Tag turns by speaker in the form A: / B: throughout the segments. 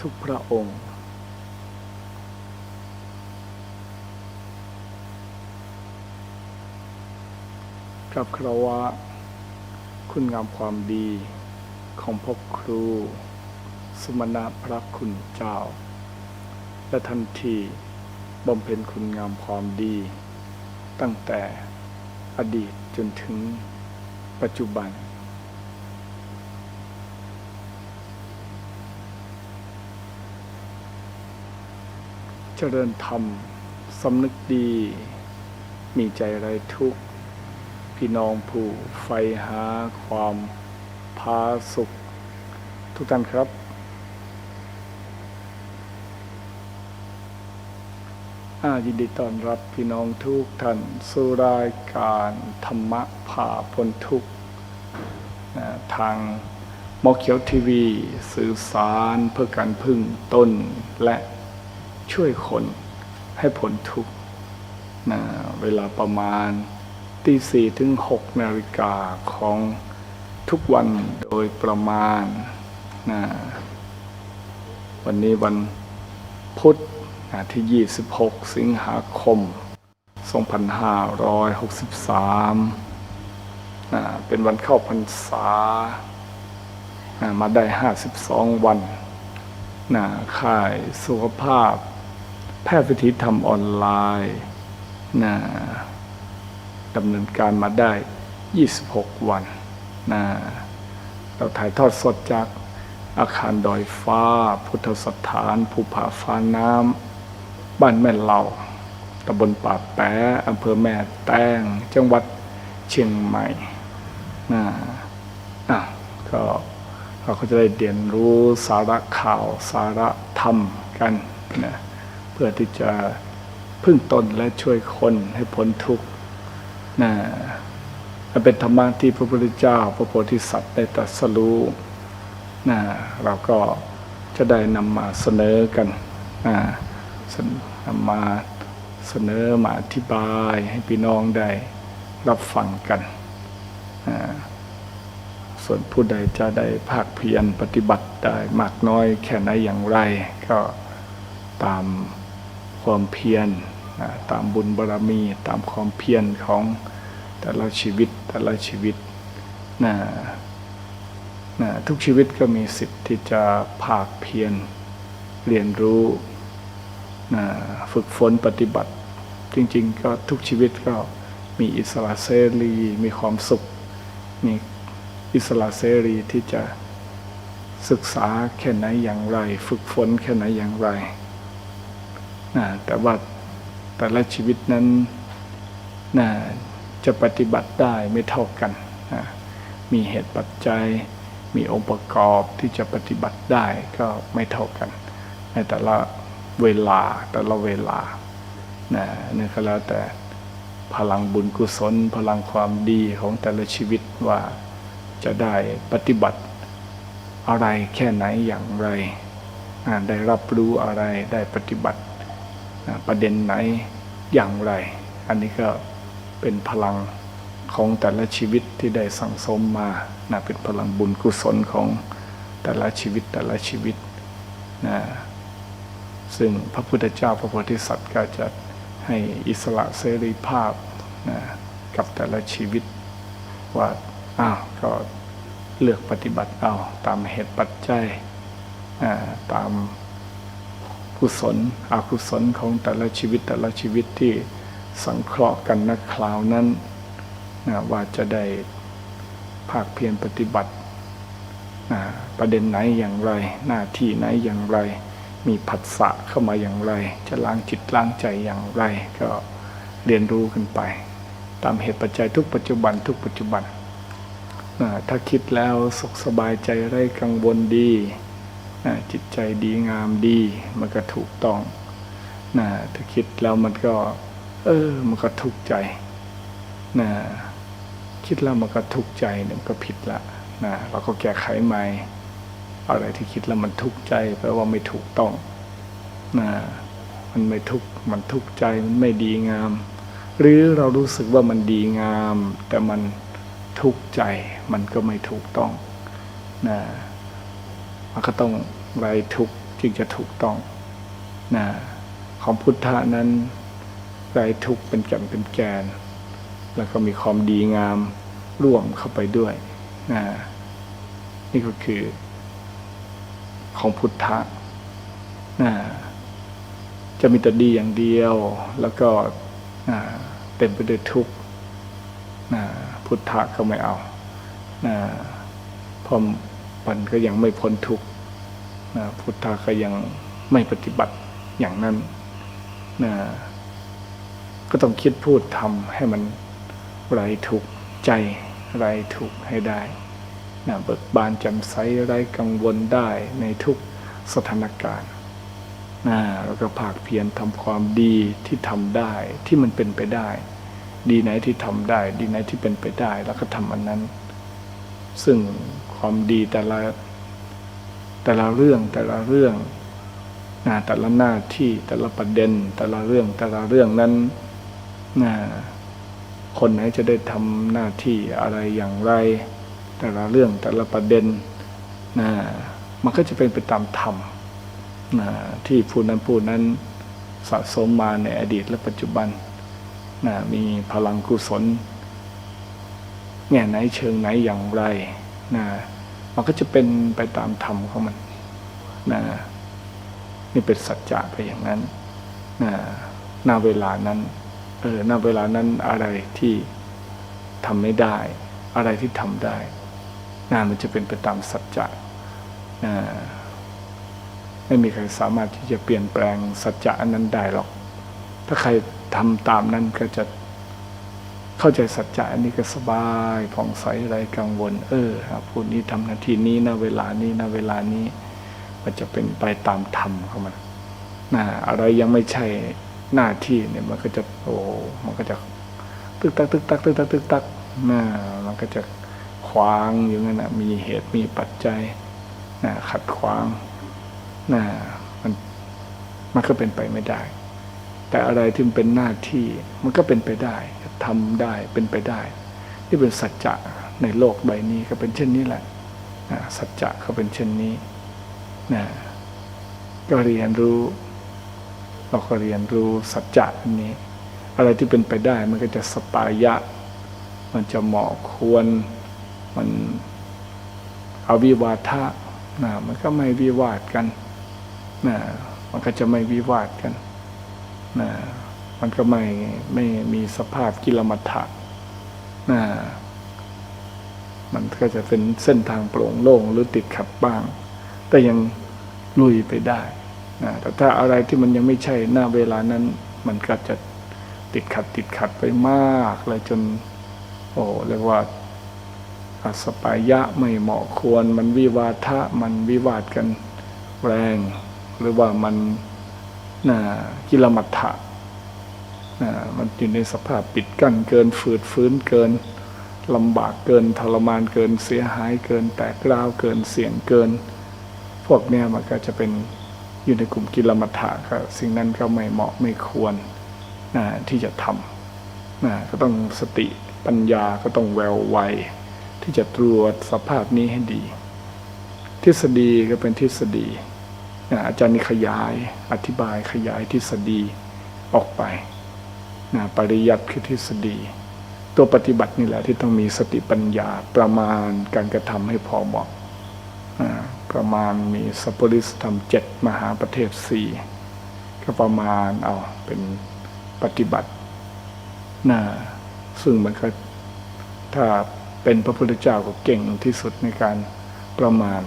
A: ทุกพระองค์ กับคารวะ คุณงามความดีของพ่อครู สมณะพระคุณเจ้า และทันทีบำเพ็ญคุณงามความดี ตั้งแต่อดีตจนถึงปัจจุบัน เจริญธรรมสำนึกดี มีใจไรทุกข์ พี่น้องผู้ใฝ่หาความพาสุข ทุกท่านครับ อายินดีต้อนรับพี่น้องทุกท่านสู่รายการธรรมะผ่าพ้นทุกข์ทางมอเขียวทีวี สื่อสารเพื่อการพึ่งตนและ ช่วยคนให้พ้นทุกข์นะเวลาประมาณตีสี่ถึงหกนาฬิกาของทุกวันโดยประมาณนะวันนี้วันพุธนะที่ 26 สิงหาคม 2563นะเป็นวันเข้าพรรษานะมาได้ 52 วันนะค่ายสุขภาพ แพทย์วิถีธรรมออนไลน์นะดำเนินการมาได้ 26 วันนะเราถ่ายทอดสดจากอาคารดอยฟ้า พุทธสถาน ภูผาฟ้าน้ำ บ้านแม่เหล่าตำบลป่าแปะอำเภอแม่แต้งจังหวัดเชียงใหม่นะอะก็เราก็จะได้เรียนรู้สาระข่าวสาระธรรมกันนะ พื่อที่จะพึ่งตนและช่วยคนให้พ้นทุกข์นะมันเป็นธรรมะที่พระพุทธเจ้า พระโพธิสัตว์ได้ตรัสรู้นะเราก็จะได้นำมาเสนอกันนะนนำมาเสนอมาอธิบายให้พี่น้องได้รับฟังกันนะส่วนผู้ใดจะได้ภาคเพียรปฏิบัติได้มากน้อยแค่ไหนอย่างไร ก็ตาม ความเพียรตามบุญบารมีตามความเพียรของแต่ละชีวิตแต่ละชีวิตนะนะทุกชีวิตก็มีสิทธิ์ที่จะภาคเพียรเรียนรู้นะฝึกฝนปฏิบัติ จริงๆ ก็ทุกชีวิตก็มีอิสระเสรีมีความสุข มีอิสระเสรีที่จะศึกษาแค่ไหนอย่างไร ฝึกฝนแค่ไหนอย่างไร นะแต่ว่าแต่ละชีวิตนั้นนะจะปฏิบัติได้ไม่เท่ากันนะมีเหตุปัจจัย มีองค์ประกอบที่จะปฏิบัติได้ก็ไม่เท่ากัน ในแต่ละเวลาแต่ละเวลานะนี่ก็แล้วแต่พลังบุญกุศล พลังความดีของแต่ละชีวิตว่าจะได้ปฏิบัติอะไรแค่ไหนอย่างไร ได้รับรู้อะไรได้ปฏิบัติ ประเด็นไหนอย่างไร อันนี้ก็เป็นพลังของแต่ละชีวิตที่ได้สั่งสมมานะเป็นพลังบุญกุศลของแต่ละชีวิตแต่ละชีวิตนะซึ่งพระพุทธเจ้าพระโพธิสัตว์ก็จะให้อิสระเสรีภาพนะกับแต่ละชีวิตว่าอ้าวก็เลือกปฏิบัติเอาตามเหตุปัจจัยตาม กุศล อกุศลของแต่ละชีวิตแต่ละชีวิตที่สังเคราะห์กันนักคราวนั้นนะว่าจะได้ภาคเพียรปฏิบัตินะประเด็นไหนอย่างไร หน้าที่ไหนอย่างไร มีผัสสะเข้ามาอย่างไร จะล้างจิตล้างใจอย่างไร ก็เรียนรู้กันไป ตามเหตุปัจจัยทุกปัจจุบันทุกปัจจุบันนะถ้าคิดแล้วสุขสบายใจไร้กังวลดี จิตใจดีงามดี มันก็ถูกต้องนะถ้าคิดแล้วมันก็ เออ มันก็ทุกข์ใจนะคิดแล้วมันก็ทุกข์ใจเนี่ยมันก็ผิดละนะเราก็แก้ไขใหม่อะไรที่คิดแล้วมันทุกข์ใจแปลว่าไม่ถูกต้องนะมันไม่ทุกข์มันทุกข์ใจมันไม่ดีงาม หรือเรารู้สึกว่ามันดีงาม แต่มันทุกข์ใจมันก็ไม่ถูกต้องนะ มันก็ต้องไรทุกจึงจะถูกต้องนะของพุทธะนั้นไร้ทุกเป็นแก่นเป็นแกน แล้วก็มีความดีงามร่วมเข้าไปด้วยนะนี่ก็คือ ของพุทธะนะจะมีแต่ดีอย่างเดียว แล้วก็นะเต็มไปด้วยทุกข์นะพุทธะก็ไม่เอานะพร มันก็ยังไม่พ้นทุกข์นะพุทธะก็ยังไม่ปฏิบัติอย่างนั้นนะก็ต้องคิดพูดทำให้มันไรทุกข์ใจไรทุกข์ให้ได้นะเบิกบานแจ่มใสไรกังวลได้ในทุกสถานการณ์นะแล้วก็ภาคเพียรทำความดีที่ทำได้ที่มันเป็นไปได้ ดีไหนที่ทำได้ ดีไหนที่เป็นไปได้ แล้วก็ทำอันนั้น ซึ่ง ความดีแต่ละแต่ละเรื่องแต่ละเรื่องนะแต่ละหน้าที่แต่ละประเด็น แต่ละเรื่องแต่ละเรื่องนั้นนะคนไหนจะได้ทำหน้าที่อะไรอย่างไร แต่ละเรื่องแต่ละประเด็นนะมันก็จะเป็นไปตามธรรมนะที่ผู้นั้นผู้นั้นสะสมมาในอดีตและปัจจุบันนะมีพลังกุศลแง่ไหนเชิงไหนอย่างไร นะมันก็จะเป็นไปตามธรรมของมันนะนี่เป็นสัจจะไปอย่างนั้นนะหน้าเวลานั้นเออนาเวลานั้นอะไรที่ทำไม่ได้ อะไรที่ทำได้นะมันจะเป็นไปตามสัจจะนะไม่มีใครสามารถที่จะเปลี่ยนแปลงสัจจะอันนั้นได้หรอก ถ้าใครทำตามนั้นก็จะ เข้าใจสัจจะอันนี้ก็สบายผ่องใสไรกังวล เออครับผู้นี้ทำหน้าที่นี้นะเวลานี้นะเวลานี้ มันจะเป็นไปตามธรรมของมันนะอะไรยังไม่ใช่หน้าที่เนี่ยมันก็จะโอ้มันก็จะตึกตักตึกตักตึกตักตึกตักนะมันก็จะขวางอยู่นั่นนะมีเหตุมีปัจจัยนะขัดขวางนะมันมันก็เป็นไปไม่ได้ แต่อะไรที่มันเป็นหน้าที่มันก็เป็นไปได้ทำได้เป็นไปได้ ที่เป็นสัจจะในโลกใบนี้ก็เป็นเช่นนี้แหละนะสัจจะเขาเป็นเช่นนี้นะก็เรียนรู้ เราก็เรียนรู้สัจจะอันนี้ อะไรที่เป็นไปได้มันก็จะสปายะ มันจะเหมาะควรมันอวิวาทะนะมันก็ไม่วิวาทกันนะมันก็จะไม่วิวาทกัน นะมันก็ไม่ไม่มีสภาพกิลมัฏฐะนะมันก็จะเป็นเส้นทางโปร่งโล่งหรือติดขัดบ้าง แต่ยังลุยไปได้นะแต่ถ้าอะไรที่มันยังไม่ใช่หน้าเวลานั้น มันก็จะติดขัดติดขัดไปมากเลยจน โอ้เรียกว่าอัสปายะไม่เหมาะควร มันวิวาทะมันวิวาทกันแรง หรือว่ามัน นะกิลมัฏฐะนะมันอยู่ในสภาพปิดกั้นเกินฝืดฟื้นเกินลำบากเกินทรมานเกินเสียหายเกินแตกร้าวเกินเสี่ยงเกิน พวกเนี้ยมันก็จะเป็นอยู่ในกลุ่มกิลมัฏฐะก็สิ่งนั้นก็ไม่เหมาะไม่ควรนะที่จะทำนะก็ต้องสติปัญญาก็ต้องแววไวที่จะตรวจสภาพนี้ให้ดี ทฤษฎีก็เป็นทฤษฎี อาจารย์นี่ขยายอธิบายขยายทฤษฎีออกไปนะปริยัติคือทฤษฎี ตัวปฏิบัตินี่แหละที่ต้องมีสติปัญญาประมาณการกระทำให้พอเหมาะประมาณมีสัพปริสธรรมเจ็ดมหาประเทศสี่ก็ประมาณเอาเป็นปฏิบัตินะซึ่งมันก็ถ้าเป็นพระพุทธเจ้าก็เก่งที่สุดในการประมาณ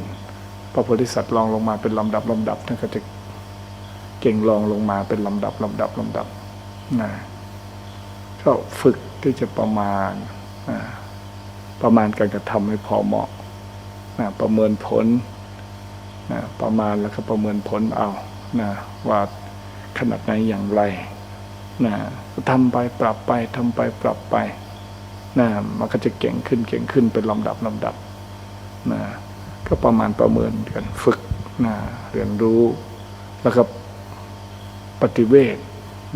A: พระโพธิสัตว์ลองลงมาเป็นลำดับลำดับท่านก็จะเก่งลองลงมาเป็นลำดับลำดับลำดับนะก็ฝึกที่จะประมาณนะประมาณการกระทำให้พอเหมาะนะประเมินผลนะประมาณแล้วก็ประเมินผลเอานะว่าขนาดไหนอย่างไรนะทำไปปรับไปทำไปปรับไปนะมันก็จะเก่งขึ้นเก่งขึ้นเป็นลำดับลำดับนะ ก็ประมาณประเมินกันฝึกนะเรียนรู้แล้วก็ปฏิเวท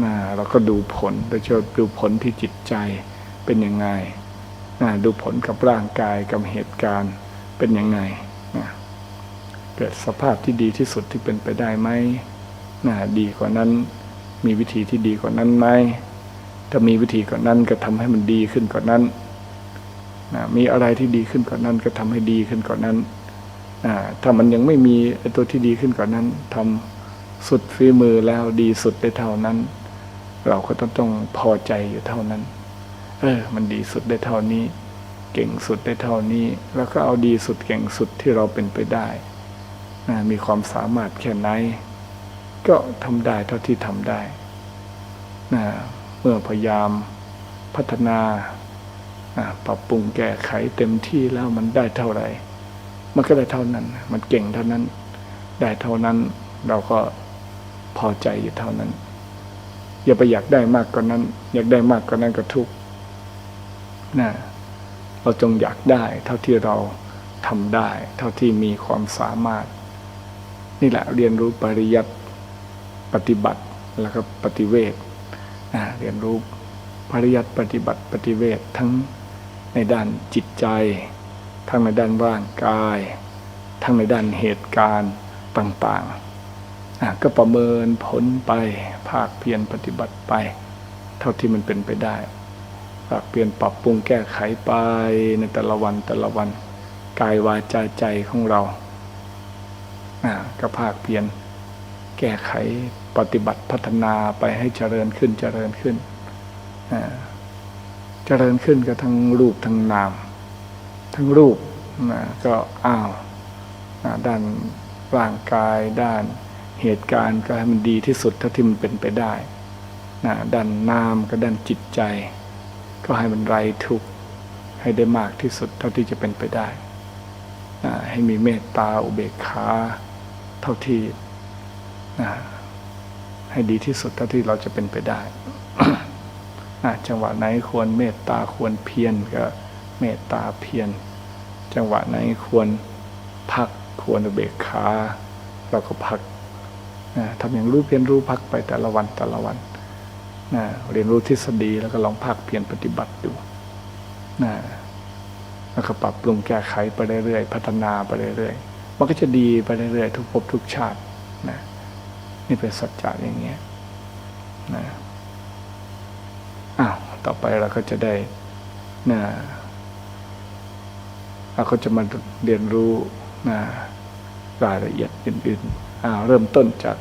A: นะเราก็ดูผลโดยเฉพาะดูผลที่จิตใจเป็นยังไงนะดูผลกับร่างกายกับเหตุการณ์เป็นยังไงนะเกิดสภาพที่ดีที่สุดที่เป็นไปได้ไหมนะดีกว่านั้นมีวิธีที่ดีกว่านั้นไหมถ้ามีวิธีกว่านั้นก็ทำให้มันดีขึ้นกว่านั้นนะมีอะไรที่ดีขึ้นกว่านั้นก็ทำให้ดีขึ้นกว่านั้น ถ้ามันยังไม่มีตัวที่ดีขึ้นกว่านั้นทำสุดฝีมือแล้วดีสุดได้เท่านั้น เราก็ต้องต้องพอใจอยู่เท่านั้น เออ มันดีสุดได้เท่านี้ เก่งสุดได้เท่านี้ แล้วก็เอาดีสุดเก่งสุดที่เราเป็นไปได้มีความสามารถแค่ไหนก็ทำได้เท่าที่ทำได้นะเมื่อพยายามพัฒนาปรับปรุงแก้ไขเต็มที่แล้วมันได้เท่าไหร่ มันก็ได้เท่านั้น มันเก่งเท่านั้น ได้เท่านั้น เราก็พอใจอยู่เท่านั้น อย่าไปอยากได้มากกว่านั้น อยากได้มากกว่านั้นก็ทุกข์นะเราจงอยากได้ เท่าที่เราทำได้ เท่าที่มีความสามารถ นี่แหละเรียนรู้ปริยัติปฏิบัติแล้วก็ปฏิเวทอ่าเรียนรู้ปริยัติปฏิบัติปฏิเวททั้งในด้านจิตใจ ทั้งในด้านร่างกาย ทั้งในด้านเหตุการณ์ต่างๆ ก็ประเมินผลไปภาคเพียรปฏิบัติไป เท่าที่มันเป็นไปได้ภาคเพียรปรับปรุงแก้ไขไปในแต่ละวันแต่ละวันกายวาจาใจของเราก็ภาคเพียรแก้ไขปฏิบัติพัฒนาไปให้เจริญขึ้นเจริญขึ้นเจริญขึ้นก็ทั้งรูปทั้งนาม ทั้งรูปนะก็อ้าวนะด้านร่างกาย ด้านเหตุการณ์ก็ให้มันดีที่สุดเท่าที่มันเป็นไปได้นะด้านนามก็ด้านจิตใจ ก็ให้มันไร้ทุกข์ให้ได้มากที่สุดเท่าที่จะเป็นไปได้นะให้มีเมตตาอุเบกขาเท่าที่นะให้ดีที่สุดเท่าที่เราจะเป็นไปได้อะจังหวะไหนควรเมตตาควรเพียรก็เมตตาเพียร จังหวะไหนควรพักควรเบกขาเราก็พักนะทำอย่างรู้เพียรรู้พักไปแต่ละวันแต่ละวันนะเรียนรู้ทฤษฎีแล้วก็ลองพักเพียรปฏิบัติดูนะแล้วก็ปรับปรุงแก้ไขไปเรื่อยๆพัฒนาไปเรื่อยๆมันก็จะดีไปเรื่อยๆทุกภพทุกชาตินะนี่เป็นสัจจะอย่างเงี้ยนะอ้าวต่อไปเราก็จะได้นะ เราก็จะมาเรียนรู้นะรายละเอียดอื่นๆเริ่มต้นจาก